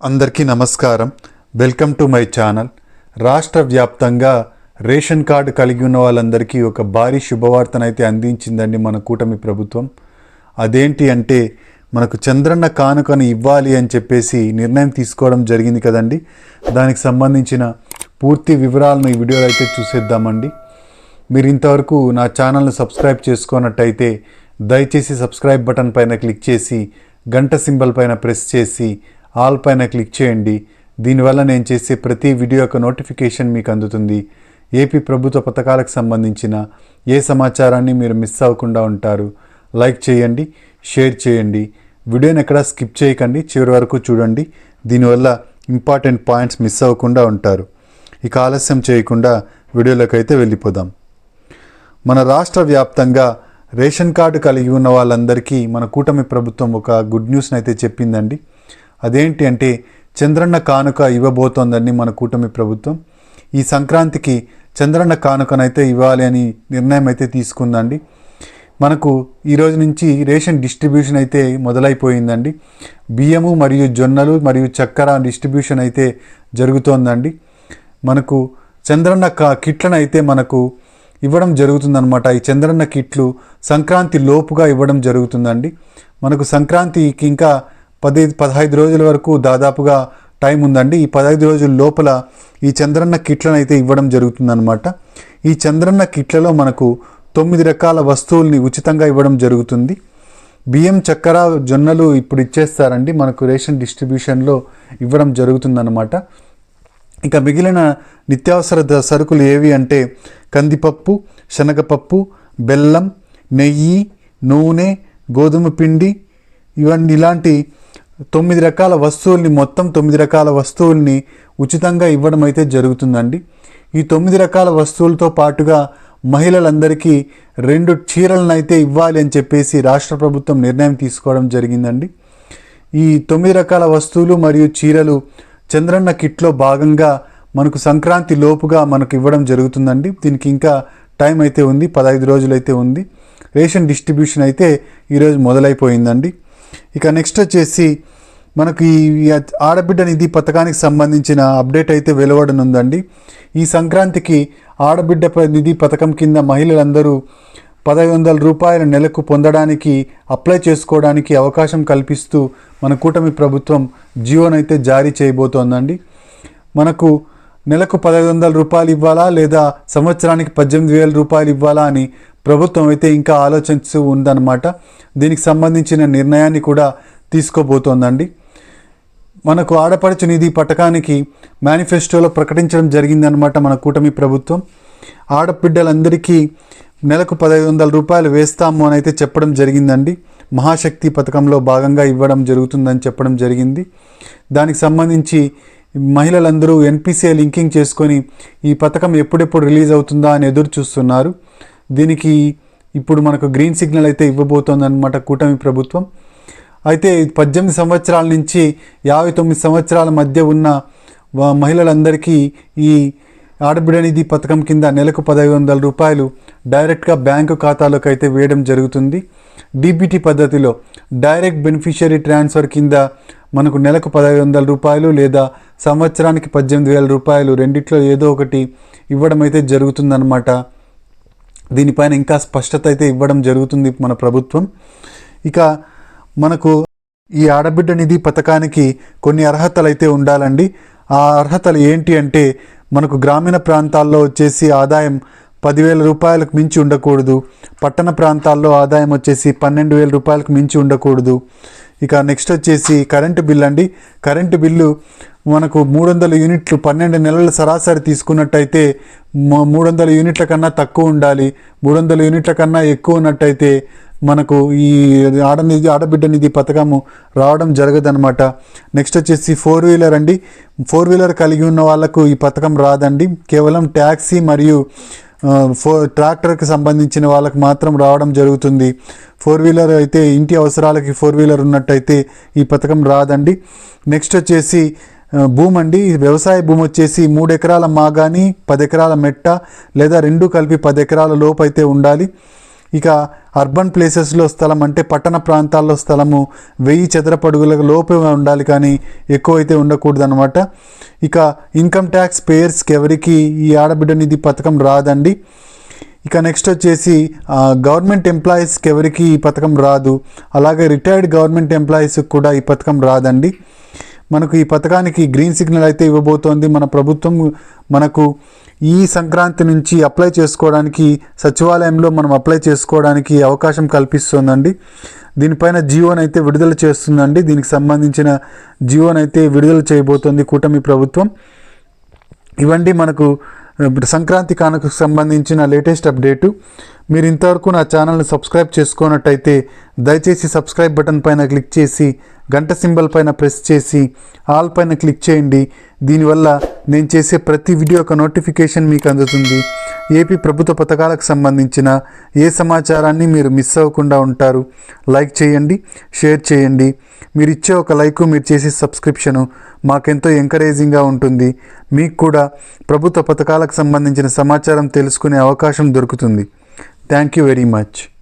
అందరికీ నమస్కారం. Welcome to my channel. రాష్ట్ర వ్యాప్తంగా రేషన్ కార్డు కలిగి ఉన్న వాళ్ళందరికీ ఒక భారీ శుభవార్తనైతే అందించిందండి మన కూటమి ప్రభుత్వం. అదేంటి అంటే మనకు చంద్రన్న కానుకను ఇవ్వాలి అని చెప్పేసి నిర్ణయం తీసుకోవడం జరిగింది కదండి. దానికి సంబంధించిన పూర్తి వివరాలను ఈ వీడియోలో అయితే చూసేద్దామండి. మీరు ఇంతవరకు నా ఛానల్ను సబ్స్క్రైబ్ చేసుకున్నట్టయితే దయచేసి సబ్స్క్రైబ్ బటన్ పైన క్లిక్ చేసి గంట సింబల్ పైన ప్రెస్ చేసి ఆల్ పైన క్లిక్ చేయండి. దీనివల్ల నేను చేసే ప్రతి వీడియో యొక్క నోటిఫికేషన్ మీకు అందుతుంది. ఏపీ ప్రభుత్వ పథకాలకు సంబంధించిన ఏ సమాచారాన్ని మీరు మిస్ అవ్వకుండా ఉంటారు లైక్ చేయండి షేర్ చేయండి. వీడియోని ఎక్కడా స్కిప్ చేయకండి చివరి వరకు చూడండి. దీనివల్ల ఇంపార్టెంట్ పాయింట్స్ మిస్ అవ్వకుండా ఉంటారు. ఇక ఆలస్యం చేయకుండా వీడియోలోకి అయితే వెళ్ళిపోదాం. మన రాష్ట్ర వ్యాప్తంగా రేషన్ కార్డు కలిగి ఉన్న వాళ్ళందరికీ మన కూటమి ప్రభుత్వం ఒక గుడ్ న్యూస్ని అయితే చెప్పిందండి. అదేంటి అంటే చంద్రన్న కానుక ఇవ్వబోతోందండి మన కూటమి ప్రభుత్వం. ఈ సంక్రాంతికి చంద్రన్న కానుకనైతే ఇవ్వాలి అని నిర్ణయం అయితే తీసుకుందండి. మనకు ఈరోజు నుంచి రేషన్ డిస్ట్రిబ్యూషన్ అయితే మొదలైపోయిందండి. బియ్యము మరియు జొన్నలు మరియు చక్కెర డిస్ట్రిబ్యూషన్ అయితే జరుగుతోందండి. మనకు చంద్రన్న కా కిట్లను అయితే మనకు ఇవ్వడం జరుగుతుందన్నమాట. ఈ చంద్రన్న కిట్లు సంక్రాంతి లోపుగా ఇవ్వడం జరుగుతుందండి. మనకు సంక్రాంతికి ఇంకా పది పదహైదు రోజుల వరకు దాదాపుగా టైం ఉందండి. ఈ పదహైదు రోజుల లోపల ఈ చంద్రన్న కిట్లను అయితే ఇవ్వడం జరుగుతుందన్నమాట. ఈ చంద్రన్న కిట్లలో మనకు తొమ్మిది రకాల వస్తువుల్ని ఉచితంగా ఇవ్వడం జరుగుతుంది. బియ్యం చక్కెర జొన్నలు ఇప్పుడు ఇచ్చేస్తారండి. మనకు రేషన్ డిస్ట్రిబ్యూషన్లో ఇవ్వడం జరుగుతుందన్నమాట. ఇక మిగిలిన నిత్యావసర ద- సరుకులు ఏవి అంటే కందిపప్పు శనగపప్పు బెల్లం నెయ్యి నూనె గోధుమ పిండి ఇవన్నీ ఇలాంటి తొమ్మిది రకాల వస్తువుల్ని మొత్తం తొమ్మిది రకాల వస్తువుల్ని ఉచితంగా ఇవ్వడం అయితే జరుగుతుందండి. ఈ తొమ్మిది రకాల వస్తువులతో పాటుగా మహిళలందరికీ రెండు చీరలను అయితే ఇవ్వాలి అని చెప్పేసి రాష్ట్ర ప్రభుత్వం నిర్ణయం తీసుకోవడం జరిగిందండి. ఈ తొమ్మిది రకాల వస్తువులు మరియు చీరలు చంద్రన్న కిట్లో భాగంగా మనకు సంక్రాంతి లోపుగా మనకు ఇవ్వడం జరుగుతుందండి. దీనికి ఇంకా టైం అయితే ఉంది పదహైదు రోజులు అయితే ఉంది. రేషన్ డిస్ట్రిబ్యూషన్ అయితే ఈరోజు మొదలైపోయిందండి. ఇక నెక్స్ట్ వచ్చేసి మనకు ఈ ఆడబిడ్డ నిధి పథకానికి సంబంధించిన అప్డేట్ అయితే వెలువడనుందండి. ఈ సంక్రాంతికి ఆడబిడ్డ నిధి పథకం కింద మహిళలందరూ పదహైదు వందల రూపాయల నెలకు పొందడానికి అప్లై చేసుకోవడానికి అవకాశం కల్పిస్తూ మన కూటమి ప్రభుత్వం జియోనైతే జారీ చేయబోతోందండి. మనకు నెలకు పదహైదు వందల రూపాయలు ఇవ్వాలా లేదా సంవత్సరానికి పద్దెనిమిది వేల రూపాయలు ఇవ్వాలా అని ప్రభుత్వం అయితే ఇంకా ఆలోచిస్తూ ఉందన్నమాట. దీనికి సంబంధించిన నిర్ణయాన్ని కూడా తీసుకోబోతోందండి. మనకు ఆడపడుచు నిధి పథకానికి మేనిఫెస్టోలో ప్రకటించడం జరిగిందనమాట మన కూటమి ప్రభుత్వం. ఆడబిడ్డలందరికీ నెలకు పదహైదు వందల రూపాయలు వేస్తాము అని అయితే చెప్పడం జరిగిందండి. మహాశక్తి పథకంలో భాగంగా ఇవ్వడం జరుగుతుందని చెప్పడం జరిగింది. దానికి సంబంధించి మహిళలందరూ ఎన్పిసిఐ లింకింగ్ చేసుకొని ఈ పథకం ఎప్పుడెప్పుడు రిలీజ్ అవుతుందా అని ఎదురు చూస్తున్నారు దీనికి ఇప్పుడు మనకు గ్రీన్ సిగ్నల్ అయితే ఇవ్వబోతోందన్నమాట కూటమి ప్రభుత్వం. అయితే పద్దెనిమిది సంవత్సరాల నుంచి యాభై తొమ్మిది సంవత్సరాల మధ్య ఉన్న మహిళలందరికీ ఈ ఆడబిడ నిధి పథకం కింద నెలకు పదహైదు వందల రూపాయలు డైరెక్ట్గా బ్యాంకు ఖాతాలోకి అయితే వేయడం జరుగుతుంది. డీబీటీ పద్ధతిలో డైరెక్ట్ బెనిఫిషియరీ ట్రాన్స్ఫర్ కింద మనకు నెలకు పదహైదు వందల రూపాయలు లేదా సంవత్సరానికి పద్దెనిమిది వేల రూపాయలు రెండిట్లో ఏదో ఒకటి ఇవ్వడం అయితే జరుగుతుందన్నమాట. దీనిపైన ఇంకా స్పష్టత అయితే ఇవ్వడం జరుగుతుంది మన ప్రభుత్వం. ఇక మనకు ఈ ఆడబిడ్డ నిధి పథకానికి కొన్ని అర్హతలు అయితే ఉండాలండి. ఆ అర్హతలు ఏంటి అంటే మనకు గ్రామీణ ప్రాంతాల్లో వచ్చేసి ఆదాయం పదివేల రూపాయలకు మించి ఉండకూడదు. పట్టణ ప్రాంతాల్లో ఆదాయం వచ్చేసి పన్నెండు వేల రూపాయలకు మించి ఉండకూడదు. ఇక నెక్స్ట్ వచ్చేసి కరెంటు బిల్ అండి కరెంటు బిల్లు మనకు మూడు వందల యూనిట్లు పన్నెండు నెలల సరాసరి తీసుకున్నట్టయితే మూడు వందల యూనిట్ల కన్నా తక్కువ ఉండాలి. మూడు వందల యూనిట్ల కన్నా ఎక్కువ ఉన్నట్టయితే మనకు ఈ ఆడనిధి ఆడబిడ్డ నిధి పథకము రావడం జరగదనమాట నెక్స్ట్ వచ్చేసి ఫోర్ వీలర్ అండి. ఫోర్ వీలర్ కలిగి ఉన్న వాళ్ళకు ఈ పథకం రాదండి. కేవలం ట్యాక్సీ మరియు ఫో ట్రాక్టర్కి సంబంధించిన వాళ్ళకి మాత్రం రావడం జరుగుతుంది. ఫోర్ వీలర్ అయితే ఇంటి అవసరాలకి ఫోర్ వీలర్ ఉన్నట్టయితే ఈ పథకం రాదండి. నెక్స్ట్ వచ్చేసి భూమి అండి వ్యవసాయ భూమి వచ్చేసి మూడు ఎకరాల మాగాని పది ఎకరాల మెట్ట లేదా రెండు కలిపి పది ఎకరాల లోపు అయితే ఉండాలి. ఇక అర్బన్ ప్లేసెస్లో స్థలం అంటే పట్టణ ప్రాంతాల్లో స్థలము వెయ్యి చదరపడుగుల లోపే ఉండాలి కానీ ఎక్కువైతే ఉండకూడదు అనమాట ఇక ఇన్కమ్ ట్యాక్స్ పేయర్స్కి ఎవరికి ఈ ఆడబిడ్డ నిధి పథకం రాదండి. ఇక నెక్స్ట్ వచ్చేసి గవర్నమెంట్ ఎంప్లాయీస్కి ఎవరికి ఈ పథకం రాదు. అలాగే రిటైర్డ్ గవర్నమెంట్ ఎంప్లాయీస్కి కూడా ఈ పథకం రాదండి. మనకు ఈ పథకానికి గ్రీన్ సిగ్నల్ అయితే ఇవ్వబోతోంది. మన ప్రభుత్వం మనకు ఈ సంక్రాంతి నుంచి అప్లై చేసుకోవడానికి సచివాలయంలో మనం అప్లై చేసుకోవడానికి అవకాశం కల్పిస్తుందండి. దీనిపైన జియోనైతే విడుదల చేస్తుందండి. దీనికి సంబంధించిన జియోనైతే విడుదల చేయబోతోంది కూటమి ప్రభుత్వం. ఇవండి మనకు సంక్రాంతి కానుకకు సంబంధించిన లేటెస్ట్ అప్డేటు. మీరు ఇంతవరకు నా ఛానల్ని సబ్స్క్రైబ్ చేసుకున్నట్టయితే దయచేసి సబ్స్క్రైబ్ బటన్ పైన క్లిక్ చేసి గంట సింబల్ పైన ప్రెస్ చేసి ఆల్ పైన క్లిక్ చేయండి. దీనివల్ల నేను చేసే ప్రతి వీడియో యొక్క నోటిఫికేషన్ మీకు అందుతుంది. ఏపీ ప్రభుత్వ పథకాలకు సంబంధించిన ఏ సమాచారాన్ని మీరు మిస్ అవ్వకుండా ఉంటారు లైక్ చేయండి షేర్ చేయండి. మీరు ఇచ్చే ఒక లైకు మీరు చేసే సబ్స్క్రిప్షను మాకెంతో ఎంకరేజింగ్గా ఉంటుంది. మీకు కూడా ప్రభుత్వ పథకాలకు సంబంధించిన సమాచారం తెలుసుకునే అవకాశం దొరుకుతుంది. Thank you very much.